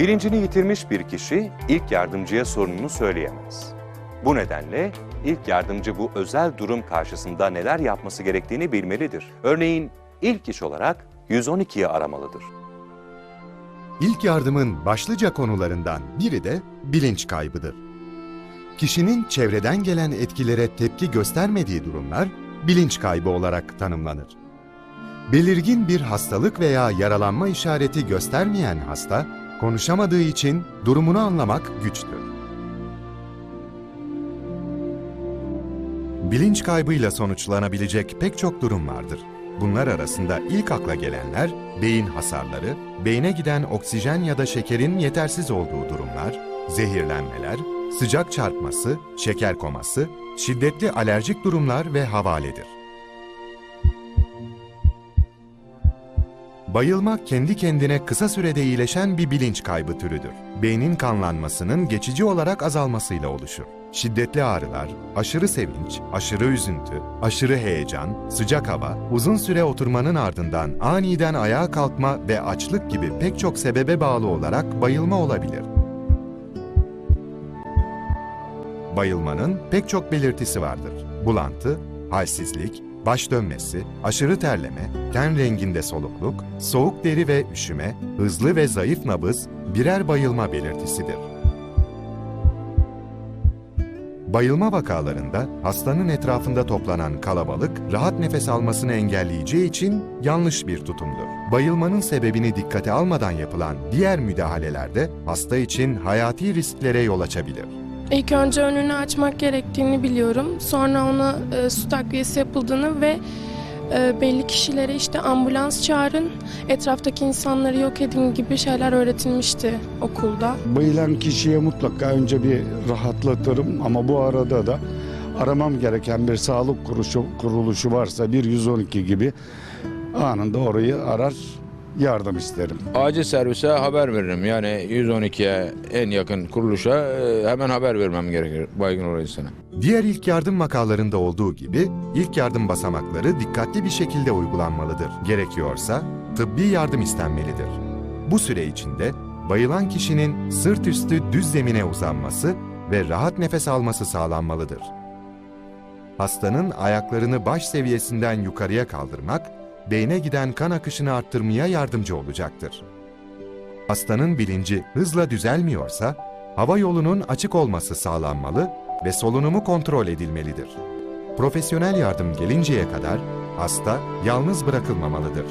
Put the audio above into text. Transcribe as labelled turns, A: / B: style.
A: Bilincini yitirmiş bir kişi ilk yardımcıya sorununu söyleyemez. Bu nedenle ilk yardımcı bu özel durum karşısında neler yapması gerektiğini bilmelidir. Örneğin ilk iş olarak 112'yi aramalıdır.
B: İlk yardımın başlıca konularından biri de bilinç kaybıdır. Kişinin çevreden gelen etkilere tepki göstermediği durumlar bilinç kaybı olarak tanımlanır. Belirgin bir hastalık veya yaralanma işareti göstermeyen hasta, konuşamadığı için durumunu anlamak güçtür. Bilinç kaybıyla sonuçlanabilecek pek çok durum vardır. Bunlar arasında ilk akla gelenler beyin hasarları, beyne giden oksijen ya da şekerin yetersiz olduğu durumlar, zehirlenmeler, sıcak çarpması, şeker koması, şiddetli alerjik durumlar ve havaledir. Bayılma kendi kendine kısa sürede iyileşen bir bilinç kaybı türüdür. Beynin kanlanmasının geçici olarak azalmasıyla oluşur. Şiddetli ağrılar, aşırı sevinç, aşırı üzüntü, aşırı heyecan, sıcak hava, uzun süre oturmanın ardından aniden ayağa kalkma ve açlık gibi pek çok sebebe bağlı olarak bayılma olabilir. Bayılmanın pek çok belirtisi vardır. Bulantı, halsizlik, baş dönmesi, aşırı terleme, ten renginde solukluk, soğuk deri ve üşüme, hızlı ve zayıf nabız birer bayılma belirtisidir. Bayılma vakalarında hastanın etrafında toplanan kalabalık rahat nefes almasını engelleyeceği için yanlış bir tutumdur. Bayılmanın sebebini dikkate almadan yapılan diğer müdahalelerde hasta için hayati risklere yol açabilir.
C: İlk önce önünü açmak gerektiğini biliyorum. Sonra ona e, su takviyesi yapıldığını ve e, belli kişilere işte ambulans çağırın, etraftaki insanları yok edin gibi şeyler öğretilmişti okulda.
D: Bayılan kişiye mutlaka önce bir rahatlatırım ama bu arada da aramam gereken bir sağlık kuruluşu, kuruluşu varsa bir 112 gibi anında orayı arar yardım isterim.
E: Acil servise haber veririm. Yani 112'ye en yakın kuruluşa e, hemen haber vermem gerekir baygın olan insana.
B: Diğer ilk yardım vakalarında olduğu gibi ilk yardım basamakları dikkatli bir şekilde uygulanmalıdır. Gerekiyorsa tıbbi yardım istenmelidir. Bu süre içinde bayılan kişinin sırt üstü düz zemine uzanması ve rahat nefes alması sağlanmalıdır. Hastanın ayaklarını baş seviyesinden yukarıya kaldırmak, beyne giden kan akışını arttırmaya yardımcı olacaktır. Hastanın bilinci hızla düzelmiyorsa, hava yolunun açık olması sağlanmalı ve solunumu kontrol edilmelidir. Profesyonel yardım gelinceye kadar hasta yalnız bırakılmamalıdır.